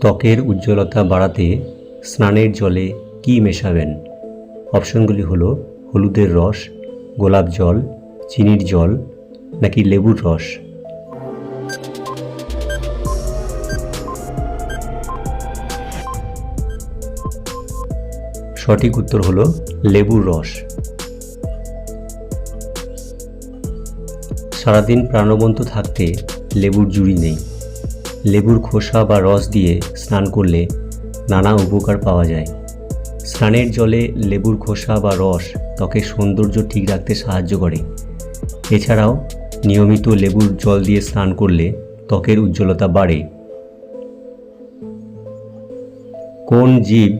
ত্বকের উজ্জ্বলতা বাড়াতে স্নানের জলে কি মেশাবেন? অপশনগুলি হল হলুদের রস, গোলাপ জল, চিনির জল নাকি লেবুর রস? সঠিক উত্তর হল লেবুর রস। সারাদিন প্রাণবন্ত থাকতে লেবুর জুড়ি নেই। লেবুর খোসা বা রস দিয়ে স্নান করলে নানা উপকার পাওয়া যায়। স্নানের জলে লেবুর খোসা বা রস ত্বকের সৌন্দর্য ঠিক রাখতে সাহায্য করে। এছাড়াও, নিয়মিত লেবুর জল দিয়ে স্নান করলে ত্বকের উজ্জ্বলতা বাড়ে। কোন জীব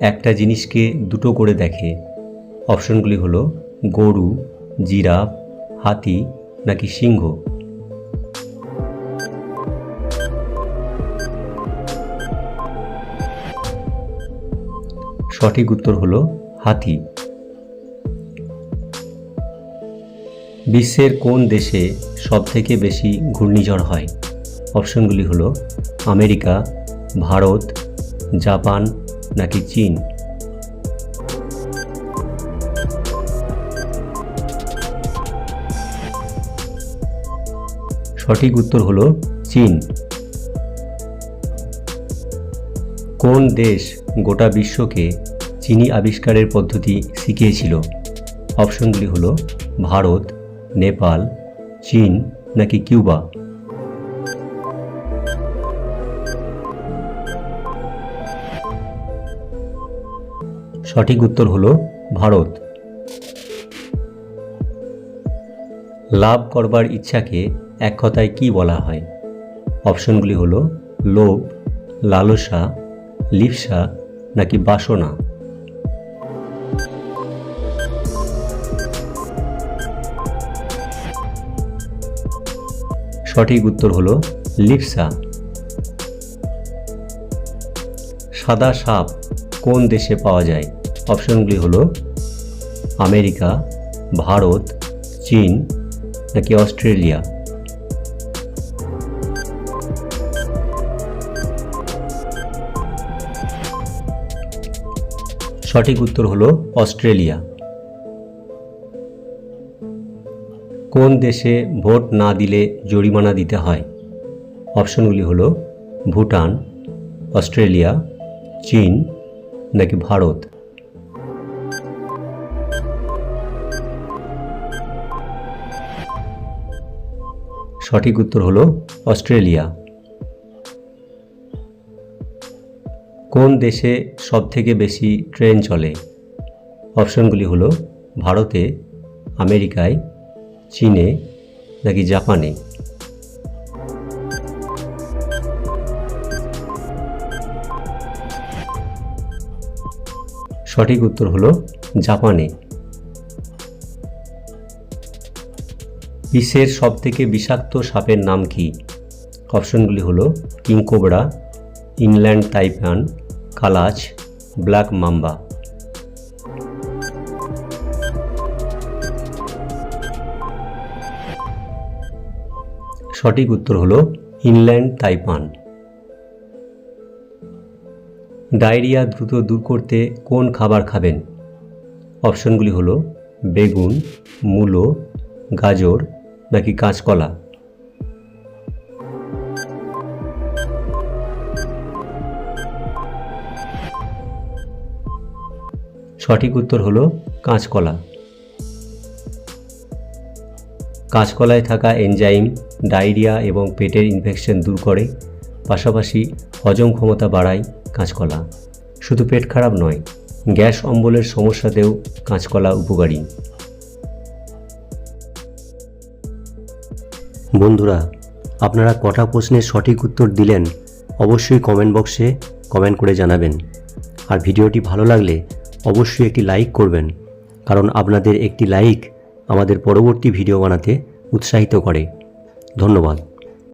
একটা জিনিসকে দুটো করে দেখে? অপশনগুলি হলো গরু, জিরাফ, হাতি নাকি সিংহ? সঠিক উত্তর হলো হাতি। বিশ্বের কোন দেশে সবথেকে বেশি ঘূর্ণিঝড় হয়? অপশনগুলি হলো আমেরিকা, ভারত, জাপান নাকি চীন? সঠিক উত্তর হল চীন। কোন দেশ গোটা বিশ্বকে চিনি আবিষ্কারের পদ্ধতি শিখিয়েছিল। অপশনগুলি হলো ভারত, নেপাল, চীন নাকি কিউবা। সঠিক উত্তর হলো ভারত। লাভ করবার ইচ্ছাকে এক কথায় কি বলা হয়? অপশনগুলি হল লোভ, লালসা, লিপসা নাকি বাসনা। সঠিক উত্তর হলো লিপসা। সাদা সাপ কোন দেশে পাওয়া যায়? অপশনগুলি হলো আমেরিকা, ভারত, চীন নাকি অস্ট্রেলিয়া? সঠিক উত্তর হলো অস্ট্রেলিয়া। কোন দেশে ভোট না দিলে জরিমানা দিতে হয়? অপশনগুলি হলো ভুটান, অস্ট্রেলিয়া, চীন নাকি ভারত? সঠিক উত্তর হলো অস্ট্রেলিয়া। কোন দেশে সবথেকে বেশি ট্রেন চলে? অপশনগুলি হলো ভারতে, আমেরিকায় চীনে নাকি জাপানে? সঠিক উত্তর হলো জাপানে। বিশ্বের সবথেকে বিষাক্ত সাপের নাম কি? অপশনগুলি হলো কিংকোবরা, ইনল্যান্ড তাইপান, কালাচ, ব্ল্যাক মাম্বা। সঠিক উত্তর হলো ইনল্যান্ড, তাইপান। ডায়রিয়া দ্রুত দূর করতে কোন খাবার খাবেন? অপশনগুলি হল বেগুন, মূলো, গাজর নাকি কাঁচকলা। সঠিক উত্তর হলো কাঁচকলা। কাঁচকলায় থাকা এনজাইম, ডায়রিয়া এবং পেটের ইনফেকশন দূর করে, পাশাপাশি হজম ক্ষমতা বাড়ায় কাঁচকলা। শুধু পেট খারাপ নয়, গ্যাস অম্বলের সমস্যাতেও কাঁচকলা উপকারী। বন্ধুরা, আপনারা কটা প্রশ্নের সঠিক উত্তর দিলেন অবশ্যই কমেন্ট বক্সে কমেন্ট করে জানাবেন। আর ভিডিওটি ভালো লাগলে অবশ্যই একটি লাইক করবেন, কারণ আপনাদের একটি লাইক আমাদের পরবর্তী ভিডিও বানাতে উৎসাহিত করে। ধন্যবাদ।